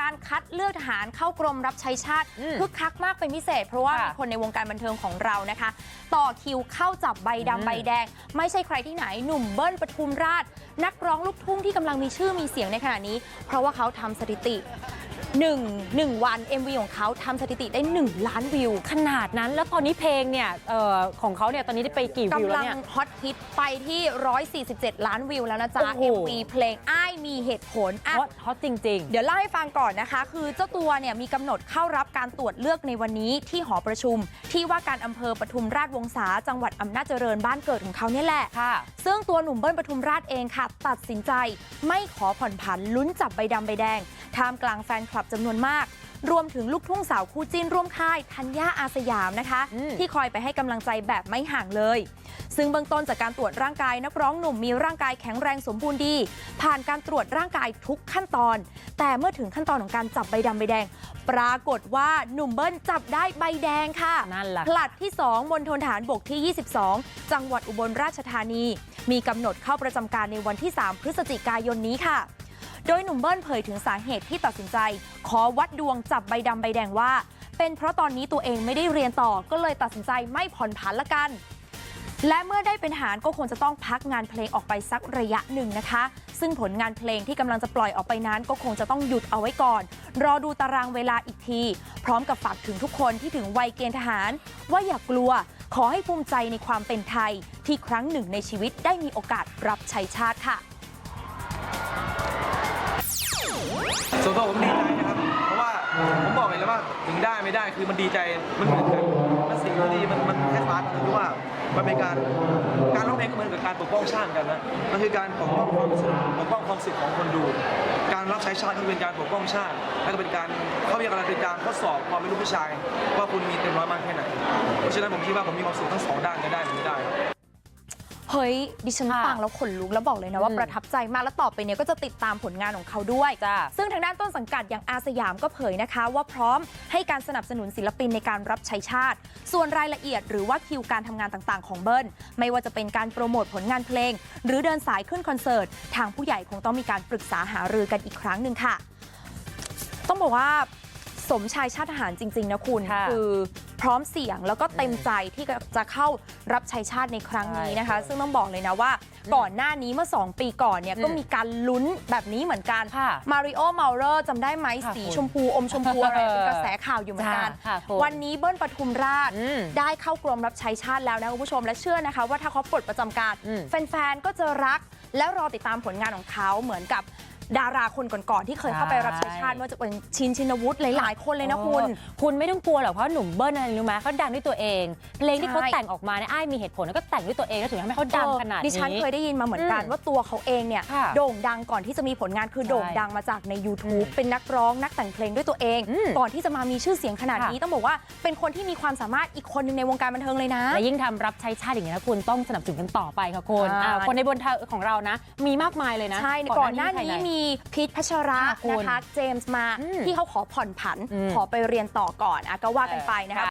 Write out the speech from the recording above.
การคัดเลือกทหารเข้ากรมรับใช้ชาติอืมคึกคักมากเป็นพิเศษ เพราะว่าค่ะมีคนในวงการบันเทิงของเรานะคะ ต่อคิวเข้าจับใบอืมดำใบแดง ไม่ใช่ใครที่ไหนหนุ่มเบิ้ลปทุมราช นักร้องลูกทุ่งที่กำลังมีชื่อมีเสียงในขณะนี้ เพราะว่าเขาทำสถิติ หนึ่งหนึ่งวัน MV ของเขาทำสถิติได้ 1 ล้านวิว ขนาดนั้น แล้วตอนนี้เพลงเนี่ยเอ่อของเขาเนี่ยตอนนี้ได้ไปกี่วิวกำแล้ลัวงเนี่ย ฮอตฮิตไปที่ 147 ล้านวิวแล้วนะจ๊ะ โอ้โห MV เพลงอ้ายมีเหตุผลอะ ฮอตฮอตจริงเดี๋ยวเล่าให้ฟังก่อนนะคะ คือเจ้าตัวเนี่ยมีกำหนดเข้ารับการตรวจเลือกในวันนี้ที่หอประชุม ที่ว่าการอำเภอปทุมราชวงศาจังหวัดอำนาจเจริญบ้านเกิดของเขาเนี่ยแหละๆค่ะ ซึ่งตัวหนุ่มเบิ้ลปทุมราชเองค่ะ ตัดสินใจ ไม่ขอผ่อนผันลุ้นจับใบดำใบแดงท่ามกลางแฟนคลับจำนวนมาก รวมถึงลูกทุ่งสาวคู่จิ้นร่วมค่ายธัญญาอาสยามนะคะอืมที่คอยไปให้กำลังใจแบบไม่ห่างเลย ซึ่งเบื้องต้นจากการตรวจร่างกายนักร้องหนุ่มมีร่างกายแข็งแรงสมบูรณ์ดี ผ่านการตรวจร่างกายทุกขั้นตอน แต่เมื่อถึงขั้นตอนของการจับใบดำใบแดง ปรากฏว่าหนุ่มเบิ้ลจับได้ใบแดงค่ะนั่นแหละผลัดที่ 2มณฑลฐานบกที่ 22 จังหวัดอุบลราชธานี มีกำหนดเข้าประจำการในวันที่ 3 พฤศจิกายนนี้ค่ะ โดยหนุ่มเบิ้ลเผยถึงสาเหตุที่ตัดสินใจ ขอวัดดวงจับใบดำใบแดงว่า เป็นเพราะตอนนี้ตัวเองไม่ได้เรียนต่อก็เลยตัดสินใจไม่ผ่อนผันละกัน และเมื่อได้เป็นทหารก็คงจะต้องพักงานเพลงออกไปสักระยะหนึ่งนะคะ ซึ่งผลงานเพลงที่กำลังจะปล่อยออกไปนั้น ก็คงจะต้องหยุดเอาไว้ก่อน รอดูตารางเวลาอีกที พร้อมกับฝากถึงทุกคนที่ถึงวัยเกณฑ์ทหาร ว่าอย่ากกลัวขอให้ภูมิใจในความเป็นไทย ที่ครั้งหนึ่งในชีวิตได้มีโอกาสรับใช้ชาติค่ะ ส่วนตัวผมดีใจนะครับ เพราะว่าผมบอกเลยแล้วว่าถึงได้ไม่ได้คือมันดีใจมันเหมือนกันมันสิ่งที่ดีมันมันคล้ายๆกันคือว่ามันเป็นการการร้องเพลงก็เหมือนกับการปกป้องชาติกันนะมันคือการปกป้องความสึกปกป้องความสึกของคนดู การรับใช้ชาติก็เป็นการปกป้องชาติและก็เป็นการเขาเรียกอะไรเป็นการทดสอบความเป็นลูกผู้ชาย ว่าคุณมีเต็มร้อยมากแค่ไหนเพราะฉะนั้นผมคิดว่าผมมีความสุขทั้งสองด้านจะได้ เฮ้ยดิฉันค่ะฟังแล้วขนลุกแล้วบอกเลยนะว่าอืมประทับใจมากแล้วต่อไปเนี้ยก็จะติดตามผลงานของเขาด้วยจ้าซึ่งทางด้านต้นสังกัดอย่างอาสยามก็เผยนะคะ ว่าพร้อมให้การสนับสนุนศิลปินในการรับใช้ชาติ ส่วนรายละเอียดหรือว่าคิวการทำงานต่างๆของเบิ้ลไม่ว่าจะเป็นการโปรโมทผลงานเพลง หรือเดินสายขึ้นคอนเสิร์ตทางผู้ใหญ่คงต้องมีการปรึกษาหารือกันอีกครั้งหนึ่งค่ะ ต้องบอกว่า สมชายชาติทหารจริงๆนะคุณค่ะคือพร้อมเสี่ยงแล้วก็เต็มใจที่จะเข้ารับใช้ชาติในครั้งนี้นะคะใช่ซึ่งต้องบอกเลยนะว่าก่อนหน้านี้เมื่อ 2 ปีก่อนเนี่ยก็อืมมีการลุ้นแบบนี้เหมือนกันค่ะมาริโอเมาเลอร์จำได้ไหมค่ะสีคุณชมพูอมชมพูอะไรเป็นกระแสข่าวอยู่เหมือนกันจ้าค่ะคุณวันนี้เบิ้ลปทุมราชอืมได้เข้ากรมรับใช้ชาติแล้วนะคุณผู้ชมและเชื่อนะคะ ว่าถ้าเขาปลดประจำการอืมแฟนๆก็จะรักและรอติดตามผลงานของเขาเหมือนกับ ดาราคนก่อนๆที่เคยเข้าไปรับใช้ชาติไม่ว่าจะเป็นชินชินวุฒิหลายๆคนเลยนะคุณเออคุณไม่ต้องกลัวหรอกเพราะหนุ่มเบิ้ลอะไรรู้ไหมเขาดังด้วยตัวเอง เพลงที่เขาใช่แต่งออกมาเนี่ยอ้ายมีเหตุผลแล้วก็แต่งด้วยตัวเองแล้วถึงทำให้เขาดังขนาดนี้ดิฉันเคยได้ยินมาเหมือนกันอืมว่าตัวเขาเองเนี่ยค่ะโด่งดังก่อนที่จะมีผลงานคือใช่โด่งดังมาจากใน YouTube อืมเป็นนักร้องนักแต่งเพลงด้วยตัวเองอืมก่อนที่จะมามีชื่อเสียงขนาดค่ะนี้ต้องบอกว่าเป็นคนที่มีความสามารถอีกคนหนึงในวงการบันเทิงเลยนะและยิ่งทำรับใช้ชาติอย่างนี้ยนะคุณต้องสนับสนุนกันต่อไปค่ะคุณอ่าอ่าคนในบนเทอของเรานะ มีมากมายเลยนะใช่ก่อนหน้านี้ใครไหมีพีทพัชระค่ะคุณนะคะเจมส์มาอืมที่เขาขอผ่อนผันอืมขอไปเรียนต่อก่อนอะก็ว่ากันไปนะคะ